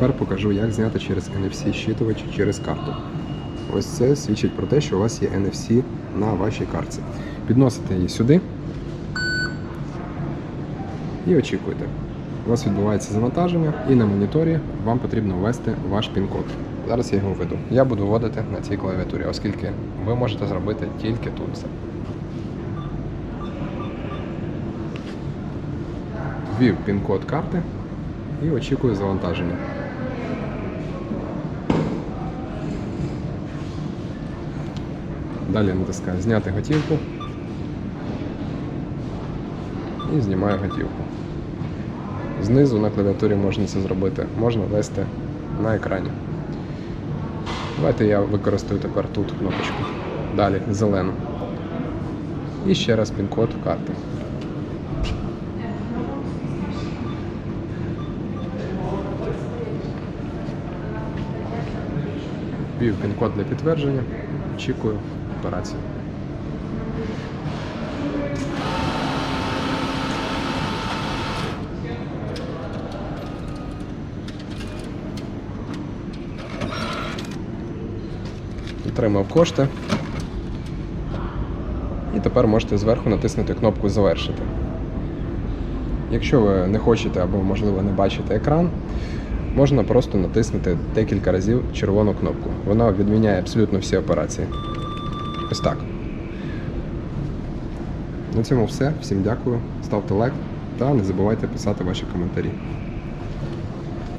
тепер покажу, як зняти через NFC щитувач через карту. Ось це свідчить про те, що у вас є NFC на вашій картці. Підносите її сюди і очікуйте. У вас відбувається завантаження, і на моніторі вам потрібно ввести ваш пін-код. Зараз я його введу. Я буду вводити на цій клавіатурі, оскільки ви можете зробити тільки тут це. Ввів пін-код карти і очікую завантаження. Далі натискаю Зняти готівку і знімаю готівку. Знизу на клавіатурі можна це зробити, можна ввести на екрані. Давайте я використаю тепер тут кнопочку. Далі зелену. І ще раз пін-код карти. Ввів пін-код для підтвердження. Очікую операцію. Отримав кошти. І тепер можете зверху натиснути кнопку Завершити. Якщо ви не хочете або, можливо, не бачите екран, можна просто натиснути декілька разів червону кнопку. Вона відміняє абсолютно всі операції. Ось так. На цьому все. Всім дякую. Ставте лайк та не забувайте писати ваші коментарі.